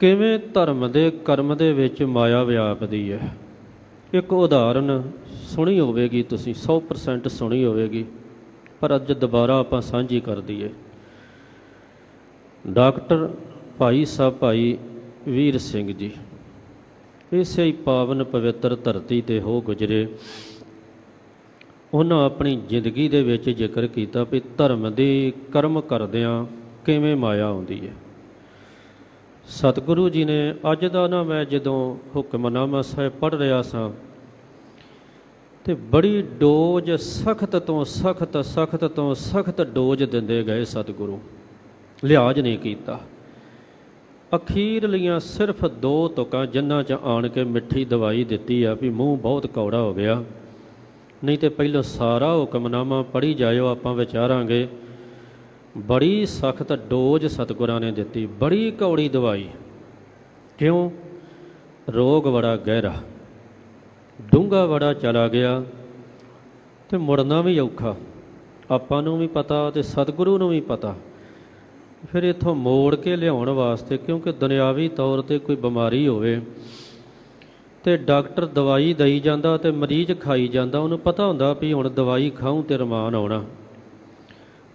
ਕਿਵੇਂ ਧਰਮ ਦੇ ਕਰਮ ਦੇ ਵਿੱਚ ਮਾਇਆ ਵਿਆਪਦੀ ਹੈ? ਇੱਕ ਉਦਾਹਰਨ ਸੁਣੀ ਹੋਵੇਗੀ ਤੁਸੀਂ 100% ਸੁਣੀ ਹੋਵੇਗੀ, ਪਰ ਅੱਜ ਦੁਬਾਰਾ ਆਪਾਂ ਸਾਂਝੀ ਕਰ ਦਈਏ। ਡਾਕਟਰ ਭਾਈ ਸਾਹਿਬ ਭਾਈ ਵੀਰ ਸਿੰਘ ਜੀ, ਇਸੇ ਹੀ ਪਾਵਨ ਪਵਿੱਤਰ ਧਰਤੀ ਤੇ ਹੋ ਗੁਜਰੇ। ਉਹਨਾਂ ਆਪਣੀ ਜ਼ਿੰਦਗੀ ਦੇ ਵਿੱਚ ਜ਼ਿਕਰ ਕੀਤਾ ਵੀ ਧਰਮ ਦੇ ਕਰਮ ਕਰਦਿਆਂ ਕਿਵੇਂ ਮਾਇਆ ਆਉਂਦੀ ਹੈ। ਸਤਿਗੁਰੂ ਜੀ ਨੇ ਅੱਜ ਦਾ ਨਾ ਮੈਂ ਜਦੋਂ ਹੁਕਮਨਾਮਾ ਸਾਹਿਬ ਪੜ੍ਹ ਰਿਹਾ ਸਾਂ ਤੇ ਬੜੀ ਡੋਜ ਸਖਤ ਤੋਂ ਸਖਤ ਸਖਤ ਤੋਂ ਸਖਤ ਡੋਜ ਦਿੰਦੇ ਗਏ ਸਤਿਗੁਰੂ। ਲਿਹਾਜ਼ ਨਹੀਂ ਕੀਤਾ। ਅਖੀਰਲੀਆਂ ਸਿਰਫ ਦੋ ਤੁਕਾਂ ਜਿਨ੍ਹਾਂ 'ਚ ਆਣ ਕੇ ਮਿੱਠੀ ਦਵਾਈ ਦਿੱਤੀ ਆ ਵੀ ਮੂੰਹ ਬਹੁਤ ਕੌੜਾ ਹੋ ਗਿਆ। ਨਹੀਂ ਤੇ ਪਹਿਲਾਂ ਸਾਰਾ ਹੁਕਮਨਾਮਾ ਪੜ੍ਹੀ ਜਾਇਓ, ਆਪਾਂ ਵਿਚਾਰਾਂਗੇ ਬੜੀ ਸਖਤ ਡੋਜ ਸਤਿਗੁਰਾਂ ਨੇ ਦਿੱਤੀ, ਬੜੀ ਕੌੜੀ ਦਵਾਈ। ਕਿਉਂ? ਰੋਗ ਬੜਾ ਗਹਿਰਾ। ਡੂੰਘਾ ਬੜਾ ਚਲਾ ਗਿਆ ਤੇ ਮੁੜਨਾ ਵੀ ਔਖਾ। ਆਪਾਂ ਨੂੰ ਵੀ ਪਤਾ ਤੇ ਸਤਿਗੁਰੂ ਨੂੰ ਵੀ ਪਤਾ। ਫਿਰ ਇਥੋਂ ਮੋੜ ਕੇ ਲਿਆਉਣ ਵਾਸਤੇ, ਕਿਉਂਕਿ ਦੁਨਿਆਵੀ ਤੌਰ ਤੇ ਕੋਈ ਬਿਮਾਰੀ ਹੋਵੇ ਤੇ ਡਾਕਟਰ ਦਵਾਈ ਦਈ ਜਾਂਦਾ ਤੇ ਮਰੀਜ਼ ਖਾਈ ਜਾਂਦਾ, ਉਹਨੂੰ ਪਤਾ ਹੁੰਦਾ ਵੀ ਹੁਣ ਦਵਾਈ ਖਾਉਂ ਤੇ ਰਮਾਨ ਆਉਣਾ।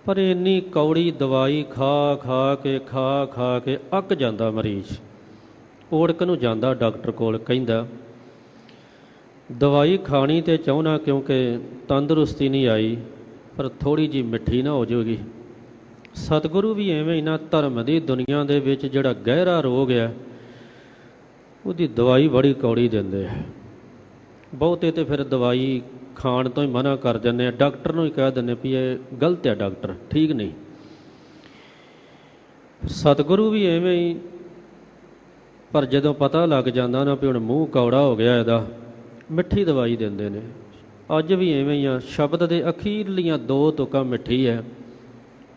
ਪਰ ਇੰਨੀ ਕੌੜੀ ਦਵਾਈ ਖਾ ਖਾ ਕੇ ਖਾ ਖਾ ਕੇ ਅੱਕ ਜਾਂਦਾ ਮਰੀਜ਼। ਓੜਕ ਨੂੰ ਜਾਂਦਾ ਡਾਕਟਰ ਕੋਲ ਕਹਿੰਦਾ, ਦਵਾਈ ਖਾਣੀ ਤੇ ਚਾਹਣਾ ਕਿਉਂਕਿ ਤੰਦਰੁਸਤੀ ਨਹੀਂ ਆਈ, ਪਰ ਥੋੜੀ ਜੀ ਮਿੱਠੀ ਨਾ ਹੋ ਜਾਊਗੀ। ਸਤਿਗੁਰੂ ਵੀ ਐਵੇਂ ਹੀ ਨਾ ਧਰਮ ਦੀ ਦੁਨੀਆ ਦੇ ਵਿੱਚ ਜਿਹੜਾ ਗਹਿਰਾ ਰੋਗ ਹੈ ਉਹਦੀ ਦਵਾਈ ਬੜੀ ਕੌੜੀ ਦਿੰਦੇ ਆ। ਬਹੁਤੇ ਤੇ ਫਿਰ ਦਵਾਈ ਖਾਣ ਤੋਂ ਹੀ ਮਨਾ ਕਰ ਦਿੰਦੇ ਆ। ਡਾਕਟਰ ਨੂੰ ਹੀ ਕਹਿ ਦਿੰਦੇ ਵੀ ਇਹ ਗਲਤ ਹੈ ਡਾਕਟਰ, ਠੀਕ ਨਹੀਂ। ਸਤਿਗੁਰੂ ਵੀ ਐਵੇਂ ਹੀ, ਪਰ ਜਦੋਂ ਪਤਾ ਲੱਗ ਜਾਂਦਾ ਨਾ ਵੀ ਹੁਣ ਮੂੰਹ ਕੌੜਾ ਹੋ ਗਿਆ ਇਹਦਾ, ਮਿੱਠੀ ਦਵਾਈ ਦਿੰਦੇ ਨੇ। ਅੱਜ ਵੀ ਐਵੇਂ ਹੀ ਆ, ਸ਼ਬਦ ਦੇ ਅਖੀਰਲੀਆਂ ਦੋ ਤੁਕਾਂ ਮਿੱਠੀ ਹੈ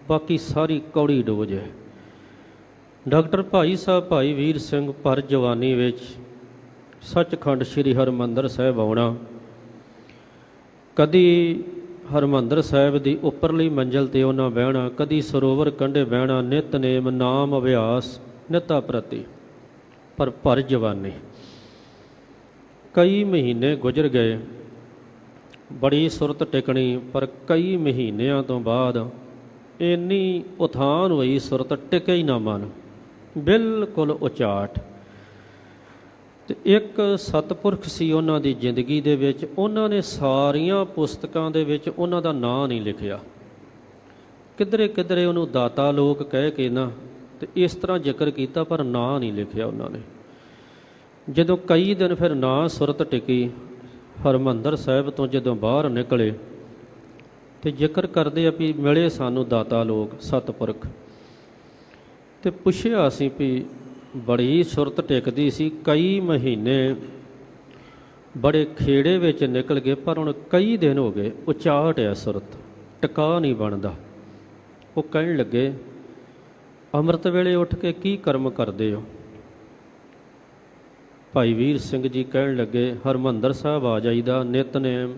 ਬਾਕੀ ਸਾਰੀ ਕੌੜੀ ਡੋਜ ਹੈ ਡਾਕਟਰ ਭਾਈ ਸਾਹਿਬ, ਭਾਈ ਵੀਰ ਸਿੰਘ, ਪਰ ਜਵਾਨੀ ਵਿੱਚ ਸੱਚਖੰਡ ਸ੍ਰੀ ਹਰਮੰਦਰ ਸਾਹਿਬ ਆਉਣਾ ਕਦੀ ਹਰਮੰਦਰ ਸਾਹਿਬ ਦੀ ਉੱਪਰਲੀ ਮੰਜ਼ਲ ਤੇ ਉਹਨਾਂ ਬਹਿਣਾ ਕਦੀ ਸਰੋਵਰ ਕੰਢੇ ਬਹਿਣਾ ਨਿਤਨੇਮ ਨਾਮ ਅਭਿਆਸ, ਨਿਤਾ ਪ੍ਰਤੀ। ਪਰ ਪਰ ਜਵਾਨੀ। ਕਈ ਮਹੀਨੇ ਗੁਜ਼ਰ ਗਏ, ਬੜੀ ਸੁਰਤ ਟਿਕਣੀ, ਪਰ ਕਈ ਮਹੀਨਿਆਂ ਤੋਂ ਬਾਅਦ ਇੰਨੀ ਉਥਾਨ ਹੋਈ ਸੁਰਤ, ਟਿਕੇ ਹੀ ਨਾ ਮਨ। ਬਿਲਕੁਲ ਉਚਾਟ। ਤੇ ਇੱਕ ਸਤਪੁਰਖ ਸੀ ਉਹਨਾਂ ਦੀ ਜ਼ਿੰਦਗੀ ਦੇ ਵਿੱਚ, ਉਹਨਾਂ ਨੇ ਸਾਰੀਆਂ ਪੁਸਤਕਾਂ ਦੇ ਵਿੱਚ ਉਹਨਾਂ ਦਾ ਨਾਂ ਨਹੀਂ ਲਿਖਿਆ। ਕਿਧਰੇ ਕਿਧਰੇ ਉਹਨੂੰ ਦਾਤਾ ਲੋਕ ਕਹਿ ਕੇ ਨਾ, ਤੇ ਇਸ ਤਰ੍ਹਾਂ ਜ਼ਿਕਰ ਕੀਤਾ, ਪਰ ਨਾਂ ਨਹੀਂ ਲਿਖਿਆ ਉਹਨਾਂ ਨੇ। ਜਦੋਂ ਕਈ ਦਿਨ ਫਿਰ ਨਾਂ ਸੁਰਤ ਟਿਕੀ, ਹਰਮੰਦਰ ਸਾਹਿਬ ਤੋਂ ਜਦੋਂ ਬਾਹਰ ਨਿਕਲੇ, ਤੇ ਜ਼ਿਕਰ ਕਰਦੇ ਆ ਵੀ ਮਿਲੇ ਸਾਨੂੰ ਦਾਤਾ ਲੋਕ, ਸਤਪੁਰਖ। ਤੇ ਪੁੱਛਿਆ ਸੀ ਵੀ ਬੜੀ ਸੁਰਤ ਟਿਕਦੀ ਸੀ, ਕਈ ਮਹੀਨੇ ਬੜੇ ਖੇੜੇ ਵਿੱਚ ਨਿਕਲ ਗਏ, ਪਰ ਹੁਣ ਕਈ ਦਿਨ ਹੋ ਗਏ, ਉਚਾਟ ਹੈ ਸੁਰਤ, ਟਿਕਾ ਨਹੀਂ ਬਣਦਾ। ਉਹ ਕਹਿਣ ਲੱਗੇ, ਅੰਮ੍ਰਿਤ ਵੇਲੇ ਉੱਠ ਕੇ ਕੀ ਕਰਮ ਕਰਦੇ ਹੋ? ਭਾਈ ਵੀਰ ਸਿੰਘ ਜੀ ਕਹਿਣ ਲੱਗੇ, ਹਰਮੰਦਰ ਸਾਹਿਬ ਆ ਜਾਈਦਾ ਨਿਤਨੇਮ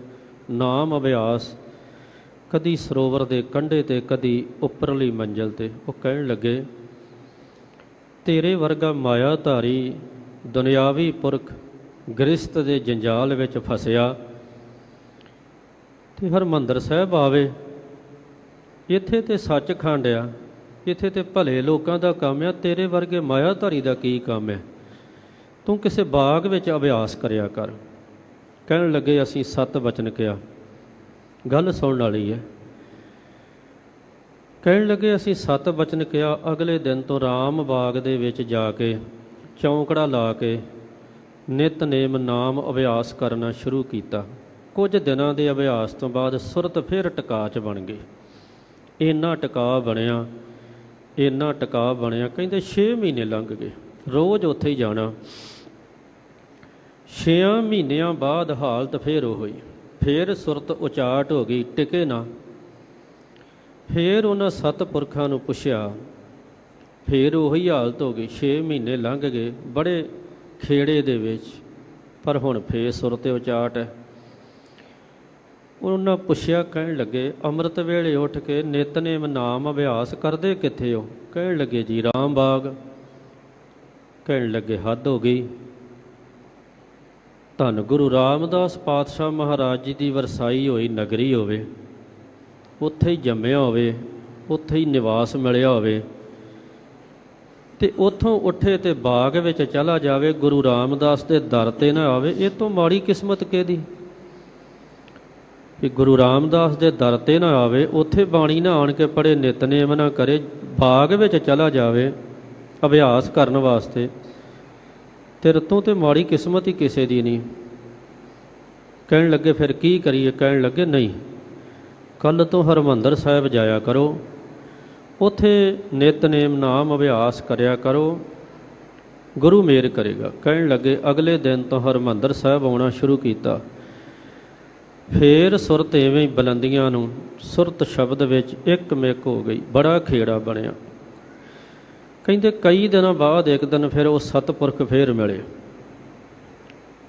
ਨਾਮ ਅਭਿਆਸ, ਕਦੀ ਸਰੋਵਰ ਦੇ ਕੰਢੇ ਤੇ, ਕਦੀ ਉੱਪਰਲੀ ਮੰਜ਼ਲ ਤੇ। ਉਹ ਕਹਿਣ ਲੱਗੇ ਤੇਰੇ ਵਰਗਾ ਮਾਇਆ ਧਾਰੀ ਦੁਨਿਆਵੀ ਪੁਰਖ ਗ੍ਰਸਤ ਦੇ ਜੰਜਾਲ ਵਿੱਚ ਫਸਿਆ ਤੇ ਹਰਮੰਦਰ ਸਾਹਿਬ ਆਵੇ। ਇੱਥੇ ਤੇ ਸੱਚਖੰਡ ਆ। ਇੱਥੇ ਤੇ ਭਲੇ ਲੋਕਾਂ ਦਾ ਕੰਮ ਆ। ਤੇਰੇ ਵਰਗੇ ਮਾਇਆ ਧਾਰੀ ਦਾ ਕੀ ਕੰਮ ਹੈ ਤੂੰ ਕਿਸੇ ਬਾਗ ਵਿੱਚ ਅਭਿਆਸ ਕਰਿਆ ਕਰ। ਕਹਿਣ ਲੱਗੇ ਅਸੀਂ ਸਤ ਬਚਨ ਕਿਹਾ। ਗੱਲ ਸੁਣਨ ਵਾਲੀ ਹੈ। ਕਹਿਣ ਲੱਗੇ, ਅਸੀਂ ਸਤ ਬਚਨ ਕਿਹਾ, ਅਗਲੇ ਦਿਨ ਤੋਂ ਰਾਮ ਬਾਗ ਦੇ ਵਿੱਚ ਜਾ ਕੇ ਚੌਂਕੜਾ ਲਾ ਕੇ ਨਿਤਨੇਮ ਨਾਮ ਅਭਿਆਸ ਕਰਨਾ ਸ਼ੁਰੂ ਕੀਤਾ। ਕੁਝ ਦਿਨਾਂ ਦੇ ਅਭਿਆਸ ਤੋਂ ਬਾਅਦ ਸੁਰਤ ਫਿਰ ਟਿਕਾ ਬਣ ਗਈ। ਇੰਨਾ ਟਿਕਾ ਬਣਿਆ, ਇੰਨਾ ਟਿਕਾ ਬਣਿਆ, ਕਹਿੰਦੇ 6 ਮਹੀਨੇ ਲੰਘ ਗਏ। ਰੋਜ਼ ਉੱਥੇ ਹੀ ਜਾਣਾ। 6 ਮਹੀਨਿਆਂ ਬਾਅਦ ਹਾਲਤ ਫੇਰ ਉਹ ਹੋਈ। ਫੇਰ ਸੁਰਤ ਉਚਾਟ ਹੋ ਗਈ, ਟਿਕੇ ਨਾ। ਫੇਰ ਉਹਨਾਂ ਸੱਤ ਪੁਰਖਾਂ ਨੂੰ ਪੁੱਛਿਆ, ਫੇਰ ਉਹੀ ਹਾਲਤ ਹੋ ਗਈ 6 ਮਹੀਨੇ ਲੰਘ ਗਏ ਬੜੇ ਖੇੜੇ ਦੇ ਵਿੱਚ, ਪਰ ਹੁਣ ਫੇਰ ਸੁਰਤ ਉਚਾਟ ਹੈ। ਉਹਨਾਂ ਪੁੱਛਿਆ, ਕਹਿਣ ਲੱਗੇ, ਅੰਮ੍ਰਿਤ ਵੇਲੇ ਉੱਠ ਕੇ ਨਿਤਨੇਮ ਨਾਮ ਅਭਿਆਸ ਕਰਦੇ ਕਿੱਥੇ ਹੋ? ਕਹਿਣ ਲੱਗੇ, ਜੀ ਰਾਮ ਬਾਗ ਕਹਿਣ ਲੱਗੇ, ਹੱਦ ਹੋ ਗਈ। ਧੰਨ ਗੁਰੂ ਰਾਮਦਾਸ ਪਾਤਸ਼ਾਹ ਮਹਾਰਾਜ ਜੀ ਦੀ ਵਰਸਾਈ ਹੋਈ ਨਗਰੀ ਹੋਵੇ। ਉੱਥੇ ਹੀ ਜੰਮਿਆ ਹੋਵੇ, ਉੱਥੇ ਹੀ ਨਿਵਾਸ ਮਿਲਿਆ ਹੋਵੇ, ਤੇ ਉੱਥੋਂ ਉੱਠੇ ਤੇ ਬਾਗ ਵਿੱਚ ਚਲਾ ਜਾਵੇ, ਗੁਰੂ ਰਾਮਦਾਸ ਦੇ ਦਰ ਤੇ ਨਾ ਆਵੇ, ਇਹ ਤੋਂ ਮਾੜੀ ਕਿਸਮਤ ਕਿਹਦੀ? ਵੀ ਗੁਰੂ ਰਾਮਦਾਸ ਦੇ ਦਰ ਤੇ ਨਾ ਆਵੇ, ਉੱਥੇ ਬਾਣੀ ਨਾ ਆਣ ਕੇ ਪੜੇ ਨਿਤਨੇਮ ਨਾ ਕਰੇ, ਬਾਗ ਵਿੱਚ ਚਲਾ ਜਾਵੇ, ਅਭਿਆਸ ਕਰਨ ਵਾਸਤੇ ਤੇਰੇ ਤੋਂ ਤੇ ਮਾੜੀ ਕਿਸਮਤ ਹੀ ਕਿਸੇ ਦੀ ਨਹੀਂ। ਕਹਿਣ ਲੱਗੇ ਫਿਰ ਕੀ ਕਰੀਏ, ਕਹਿਣ ਲੱਗੇ ਨਹੀਂ। ਕੱਲ ਤੋਂ ਹਰਮੰਦਰ ਸਾਹਿਬ ਜਾਇਆ ਕਰੋ। ਉਥੇ ਨਿਤਨੇਮ ਨਾਮ ਅਭਿਆਸ ਕਰਿਆ ਕਰੋ। ਗੁਰੂ ਮੇਰ ਕਰੇਗਾ। ਕਹਿਣ ਲੱਗੇ, ਅਗਲੇ ਦਿਨ ਤੋਂ ਹਰਮੰਦਰ ਸਾਹਿਬ ਆਉਣਾ ਸ਼ੁਰੂ ਕੀਤਾ। ਫੇਰ ਸੁਰਤ ਐਵੇਂ ਹੀ ਬੁਲੰਦੀਆਂ ਨੂੰ ਸੁਰਤ ਸ਼ਬਦ ਵਿੱਚ ਇੱਕ ਮਿਕ ਹੋ ਗਈ। ਬੜਾ ਖੇੜਾ ਬਣਿਆ। ਕਹਿੰਦੇ, ਕਈ ਦਿਨਾਂ ਬਾਅਦ ਇੱਕ ਦਿਨ ਫਿਰ ਉਹ ਸਤਪੁਰਖ ਫੇਰ ਮਿਲੇ।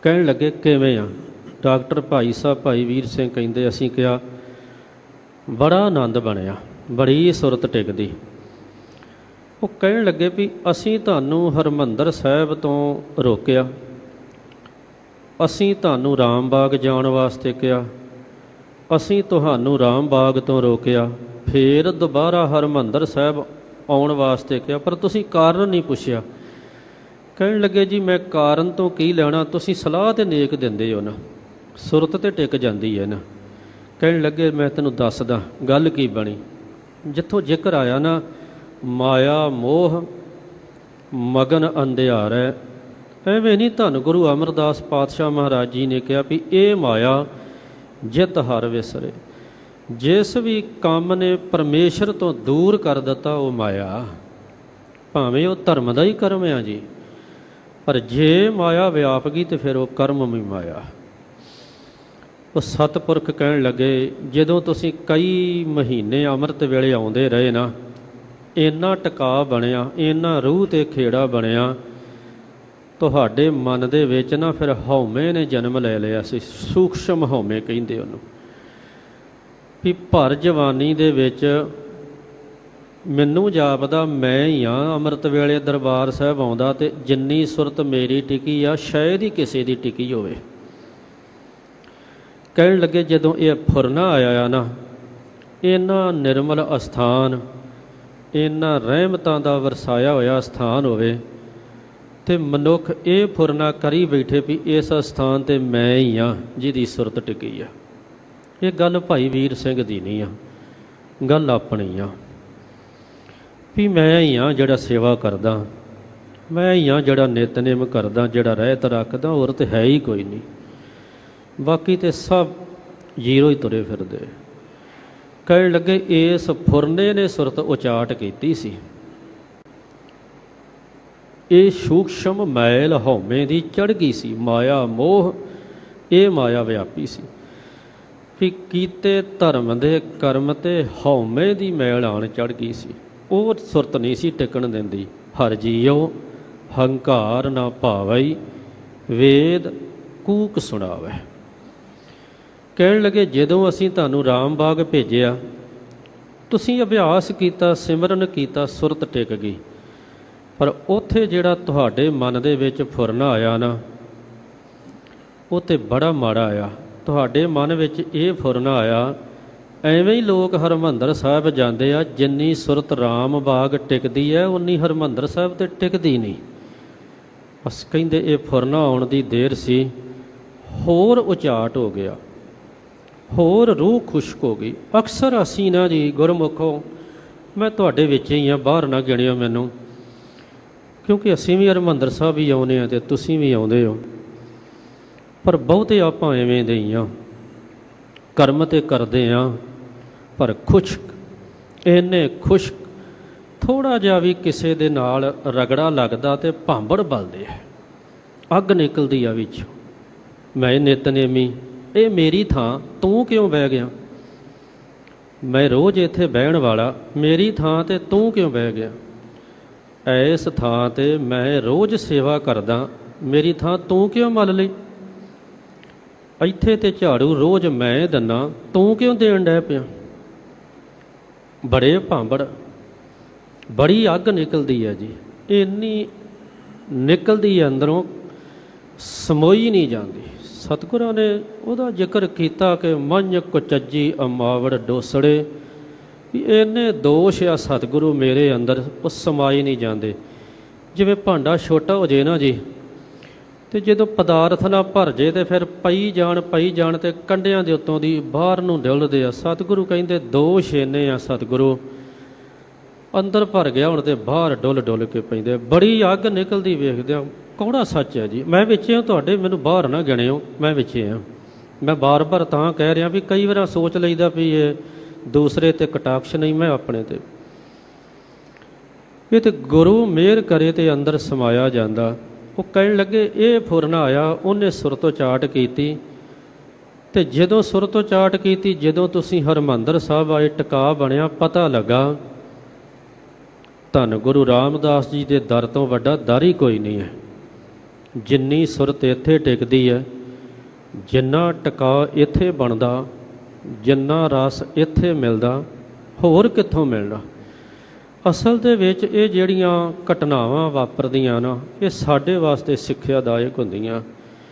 ਕਹਿਣ ਲੱਗੇ, ਕਿਵੇਂ ਆ? ਡਾਕਟਰ ਭਾਈ ਸਾਹਿਬ, ਭਾਈ ਵੀਰ ਸਿੰਘ ਕਹਿੰਦੇ, ਅਸੀਂ ਕਿਹਾ ਬੜਾ ਆਨੰਦ ਬਣਿਆ, ਬੜੀ ਸੁਰਤ ਟਿਕਦੀ। ਉਹ ਕਹਿਣ ਲੱਗੇ ਵੀ ਅਸੀਂ ਤੁਹਾਨੂੰ ਹਰਮੰਦਰ ਸਾਹਿਬ ਤੋਂ ਰੋਕਿਆ। ਅਸੀਂ ਤੁਹਾਨੂੰ ਰਾਮਬਾਗ ਜਾਣ ਵਾਸਤੇ ਕਿਹਾ। ਅਸੀਂ ਤੁਹਾਨੂੰ ਰਾਮਬਾਗ ਤੋਂ ਰੋਕਿਆ, ਫੇਰ ਦੁਬਾਰਾ ਹਰਮੰਦਰ ਸਾਹਿਬ ਆਉਣ ਵਾਸਤੇ ਕਿਹਾ, ਪਰ ਤੁਸੀਂ ਕਾਰਨ ਨਹੀਂ ਪੁੱਛਿਆ। ਕਹਿਣ ਲੱਗੇ, ਜੀ, ਮੈਂ ਕਾਰਨ ਤੋਂ ਕੀ ਲੈਣਾ? ਤੁਸੀਂ ਸਲਾਹ ਤੇ ਨੇਕ ਦਿੰਦੇ ਹੋ ਨਾ। ਸੁਰਤ ਤੇ ਟਿਕ ਜਾਂਦੀ ਹੈ ਨਾ। ਕਹਿਣ ਲੱਗੇ, ਮੈਂ ਤੈਨੂੰ ਦੱਸਦਾ, ਗੱਲ ਕੀ ਬਣੀ? ਜਿੱਥੋਂ ਜ਼ਿਕਰ ਆਇਆ ਨਾ, ਮਾਇਆ, ਮੋਹ, ਮਗਨ ਅੰਧਿਆਰ ਹੈ। ਐਵੇਂ ਨਹੀਂ ਧੰਨ ਗੁਰੂ ਅਮਰਦਾਸ ਪਾਤਸ਼ਾਹ ਮਹਾਰਾਜ ਜੀ ਨੇ ਕਿਹਾ ਵੀ ਇਹ ਮਾਇਆ ਜਿਤ ਹਰ ਵਿਸਰੇ। ਜਿਸ ਵੀ ਕੰਮ ਨੇ ਪਰਮੇਸ਼ਰ ਤੋਂ ਦੂਰ ਕਰ ਦਿੱਤਾ, ਉਹ ਮਾਇਆ। ਭਾਵੇਂ ਉਹ ਧਰਮ ਦਾ ਹੀ ਕਰਮ ਆ ਜੀ, ਪਰ ਜੇ ਮਾਇਆ ਵਿਆਪ ਗਈ ਤੇ ਫਿਰ ਉਹ ਕਰਮ ਵੀ ਮਾਇਆ। ਉਹ ਸਤਪੁਰਖ ਕਹਿਣ ਲੱਗੇ, ਜਦੋਂ ਤੁਸੀਂ ਕਈ ਮਹੀਨੇ ਅੰਮ੍ਰਿਤ ਵੇਲੇ ਆਉਂਦੇ ਰਹੇ ਨਾ, ਇੰਨਾ ਟਿਕਾ ਬਣਿਆ, ਇੰਨਾ ਰੂਹ ਤੇ ਖੇੜਾ ਬਣਿਆ, ਤੁਹਾਡੇ ਮਨ ਦੇ ਵਿੱਚ ਨਾ ਫਿਰ ਹਉਮੈ ਨੇ ਜਨਮ ਲੈ ਲਿਆ ਸੀ, ਸੂਖਸ਼ਮ ਹਉਮੈ ਕਹਿੰਦੇ ਉਹਨੂੰ। ਵੀ ਭਰ ਜਵਾਨੀ ਦੇ ਵਿੱਚ ਮੈਨੂੰ ਜਾਪਦਾ ਮੈਂ ਹੀ ਆ, ਅੰਮ੍ਰਿਤ ਵੇਲੇ ਦਰਬਾਰ ਸਾਹਿਬ ਆਉਂਦਾ ਤੇ ਜਿੰਨੀ ਸੁਰਤ ਮੇਰੀ ਟਿਕੀ ਆ, ਸ਼ਾਇਦ ਹੀ ਕਿਸੇ ਦੀ ਟਿਕੀ ਹੋਵੇ। ਕਹਿਣ ਲੱਗੇ, ਜਦੋਂ ਇਹ ਫੁਰਨਾ ਆਇਆ ਨਾ ਇੰਨਾ ਨਿਰਮਲ ਅਸਥਾਨ ਇੰਨਾ ਰਹਿਮਤਾਂ ਦਾ ਵਰਸਾਇਆ ਹੋਇਆ ਸਥਾਨ ਹੋਵੇ, ਤੇ ਮਨੁੱਖ ਇਹ ਫੁਰਨਾ ਕਰੀ ਬੈਠੇ ਵੀ ਇਸ ਸਥਾਨ ਤੇ ਮੈਂ ਹੀ ਆ, ਜਿਹਦੀ ਸੁਰਤ ਟਿਕੀ ਆ। ਇਹ ਗੱਲ ਭਾਈ ਵੀਰ ਸਿੰਘ ਦੀ ਨਹੀਂ ਆ, ਗੱਲ ਆਪਣੀ ਆ, ਵੀ ਮੈਂ ਹੀ ਆ ਜਿਹੜਾ ਸੇਵਾ ਕਰਦਾ, ਮੈਂ ਹੀ ਆ ਜਿਹੜਾ ਨਿਤਨੇਮ ਕਰਦਾ, ਜਿਹੜਾ ਰਹਿਤ ਰੱਖਦਾ, ਹੋਰ ਤੇ ਹੈ ਹੀ ਕੋਈ ਨਹੀਂ। ਬਾਕੀ ਤੇ ਸਭ ਜ਼ੀਰੋ ਹੀ ਤੁਰੇ ਫਿਰਦੇ। ਕਹਿਣ ਲੱਗੇ, ਇਸ ਫੁਰਨੇ ਨੇ ਸੁਰਤ ਉਚਾਟ ਕੀਤੀ ਸੀ। ਇਹ ਸੂਖਸ਼ਮ ਮੈਲ ਹਉਮੈ ਦੀ ਚੜ ਗਈ ਸੀ। ਮਾਇਆ ਮੋਹ, ਇਹ ਮਾਇਆ ਵਿਆਪੀ ਸੀ। ਵੀ ਕੀਤੇ ਧਰਮ ਦੇ ਕਰਮ ਤੇ ਹਉਮੈ ਦੀ ਮੈਲ ਆਣ ਚੜ ਗਈ ਸੀ। ਉਹ ਸੁਰਤ ਨਹੀਂ ਸੀ ਟਿਕਣ ਦਿੰਦੀ। ਹਰ ਜੀਉ, ਹੰਕਾਰ ਨਾ ਭਾਵਈ ਵੇਦ ਕੂਕ ਸੁਣਾਵੇ। ਕਹਿਣ ਲੱਗੇ, ਜਦੋਂ ਅਸੀਂ ਤੁਹਾਨੂੰ ਰਾਮ ਬਾਗ ਭੇਜਿਆ, ਤੁਸੀਂ ਅਭਿਆਸ ਕੀਤਾ, ਸਿਮਰਨ ਕੀਤਾ, ਸੁਰਤ ਟਿਕ ਗਈ। ਪਰ ਉੱਥੇ ਜਿਹੜਾ ਤੁਹਾਡੇ ਮਨ ਦੇ ਵਿੱਚ ਫੁਰਨਾ ਆਇਆ ਨਾ ਉਹ ਤੇ ਬੜਾ ਮਾੜਾ ਆਇਆ। ਤੁਹਾਡੇ ਮਨ ਵਿੱਚ ਇਹ ਫੁਰਨਾ ਆਇਆ, ਐਵੇਂ ਹੀ ਲੋਕ ਹਰਮੰਦਰ ਸਾਹਿਬ ਜਾਂਦੇ ਆ, ਜਿੰਨੀ ਸੁਰਤ ਰਾਮ ਬਾਗ ਟਿਕਦੀ ਹੈ, ਉਨੀ ਹਰਮੰਦਰ ਸਾਹਿਬ ਤੇ ਟਿਕਦੀ ਨਹੀਂ। ਬਸ ਕਹਿੰਦੇ ਇਹ ਫੁਰਨਾ ਆਉਣ ਦੀ ਦੇਰ ਸੀ, ਹੋਰ ਉਚਾਟ ਹੋ ਗਿਆ। ਹੋਰ ਰੂਹ ਖੁਸ਼ਕ ਹੋ ਗਈ। ਅਕਸਰ ਅਸੀਂ ਨਾ ਜੀ ਗੁਰਮੁਖੋ, ਮੈਂ ਤੁਹਾਡੇ ਵਿੱਚ ਹੀ ਆ, ਬਾਹਰ ਨਾ ਗਿਣਿਓ ਮੈਨੂੰ। ਕਿਉਂਕਿ ਅਸੀਂ ਵੀ ਹਰਮੰਦਰ ਸਾਹਿਬ ਹੀ ਆਉਨੇ ਆ ਤੇ ਤੁਸੀਂ ਵੀ ਆਉਂਦੇ ਹੋ। ਪਰ ਬਹੁਤੇ ਆਪਾਂ ਐਵੇਂ ਦੇ ਹੀ ਆ ਕਰਮ ਤੇ ਕਰਦੇ ਆ ਪਰ ਖੁਸ਼ਕ, ਇੰਨੇ ਖੁਸ਼ਕ ਥੋੜਾ ਜਿਹਾ ਵੀ ਕਿਸੇ ਦੇ ਨਾਲ ਰਗੜਾ ਲੱਗਦਾ ਤੇ ਭਾਂਬੜ ਬਲਦੇ ਆ। ਅੱਗ ਨਿਕਲਦੀ ਆ ਵਿੱਚ। ਮੈਂ ਨਿਤਨੇਮੀ ਇਹ ਮੇਰੀ ਥਾਂ, ਤੂੰ ਕਿਉਂ ਬਹਿ ਗਿਆ? ਮੈਂ ਰੋਜ਼ ਇੱਥੇ ਬਹਿਣ ਵਾਲਾ, ਮੇਰੀ ਥਾਂ ਤੇ ਤੂੰ ਕਿਉਂ ਬਹਿ ਗਿਆ? ਐਸ ਥਾਂ ਤੇ ਮੈਂ ਰੋਜ਼ ਸੇਵਾ ਕਰਦਾ, ਮੇਰੀ ਥਾਂ ਤੂੰ ਕਿਉਂ ਮੱਲ ਲਈ? ਇੱਥੇ ਤੇ ਝਾੜੂ ਰੋਜ਼ ਮੈਂ ਦੰਨਾ ਤੂੰ ਕਿਉਂ ਦੇਣ ਡੈ ਪਿਆ? ਬੜੇ ਭਾਂਬੜ, ਬੜੀ ਅੱਗ ਨਿਕਲਦੀ ਹੈ ਜੀ। ਇੰਨੀ ਨਿਕਲਦੀ ਹੈ ਅੰਦਰੋਂ, ਸਮੋਈ ਨਹੀਂ ਜਾਂਦੀ। ਸਤਿਗੁਰਾਂ ਨੇ ਉਹਦਾ ਜ਼ਿਕਰ ਕੀਤਾ ਕਿ ਮੰਝ ਕੁਚੱਜੀ ਅਮਾਵੜ ਡੋਸੜੇ, ਵੀ ਇਹਨੇ ਦੋਸ਼ ਆ ਸਤਿਗੁਰੂ ਮੇਰੇ ਅੰਦਰ ਉਹ ਸਮਾਈ ਨਹੀਂ ਜਾਂਦੇ। ਜਿਵੇਂ ਭਾਂਡਾ ਛੋਟਾ ਹੋ ਜੇ ਨਾ ਜੀ, ਤੇ ਜਦੋਂ ਪਦਾਰਥ ਨਾ ਭਰ ਜੇ ਤੇ ਫਿਰ ਪਈ ਜਾਣ ਪਈ ਜਾਣ ਤੇ ਕੰਡਿਆਂ ਦੇ ਉੱਤੋਂ ਦੀ ਬਾਹਰ ਨੂੰ ਡੁੱਲਦੇ ਆ। ਸਤਿਗੁਰੂ ਕਹਿੰਦੇ ਦੋਸ਼ ਇੰਨੇ ਆ ਸਤਿਗੁਰੂ। ਅੰਦਰ ਭਰ ਗਿਆ, ਹੁਣ ਤੇ ਬਾਹਰ ਡੁੱਲ ਡੁੱਲ ਕੇ ਪੈਂਦੇ ਬੜੀ ਅੱਗ ਨਿਕਲਦੀ ਵੇਖਦੇ ਆ ਕੌੜਾ ਸੱਚ ਹੈ ਜੀ। ਮੈਂ ਵਿੱਚ ਹਾਂ, ਤੁਹਾਡੇ ਮੈਨੂੰ ਬਾਹਰ ਨਾ ਗਿਣਿਓ। ਮੈਂ ਵਿੱਚ ਹਾਂ। ਮੈਂ ਬਾਰ-ਬਾਰ ਤਾਂ ਕਹਿ ਰਿਹਾ ਵੀ ਕਈ ਵਾਰ ਸੋਚ ਲਈਦਾ ਵੀ ਇਹ ਦੂਸਰੇ ਤੇ ਕਟਾਕਸ਼ ਨਹੀਂ, ਮੈਂ ਆਪਣੇ ਤੇ। ਇਹ ਤੇ ਗੁਰੂ ਮਿਹਰ ਕਰੇ ਤੇ ਅੰਦਰ ਸਮਾਇਆ ਜਾਂਦਾ। ਉਹ ਕਹਿਣ ਲੱਗੇ, ਇਹ ਫੁਰਨਾ ਆਇਆ, ਉਹਨੇ ਸੁਰ ਤੋਂ ਚਾਟ ਕੀਤੀ। ਤੇ ਜਦੋਂ ਸੁਰ ਤੋਂ ਚਾਟ ਕੀਤੀ, ਜਦੋਂ ਤੁਸੀਂ ਹਰਮੰਦਰ ਸਾਹਿਬ ਆਏ, ਟਿਕਾ ਬਣਿਆ, ਪਤਾ ਲੱਗਾ, ਧੰਨ ਗੁਰੂ ਰਾਮਦਾਸ ਜੀ ਦੇ ਦਰ ਤੋਂ ਵੱਡਾ ਦਰ ਹੀ ਕੋਈ ਨਹੀਂ ਹੈ। ਜਿੰਨੀ ਸੁਰਤ ਇੱਥੇ ਟਿਕਦੀ ਹੈ, ਜਿੰਨਾ ਟਿਕਾ ਇੱਥੇ ਬਣਦਾ, ਜਿੰਨਾ ਰਸ ਇੱਥੇ ਮਿਲਦਾ, ਹੋਰ ਕਿੱਥੋਂ ਮਿਲਣਾ? ਅਸਲ ਦੇ ਵਿੱਚ ਇਹ ਜਿਹੜੀਆਂ ਘਟਨਾਵਾਂ ਵਾਪਰਦੀਆਂ ਨਾ, ਇਹ ਸਾਡੇ ਵਾਸਤੇ ਸਿੱਖਿਆਦਾਇਕ ਹੁੰਦੀਆਂ।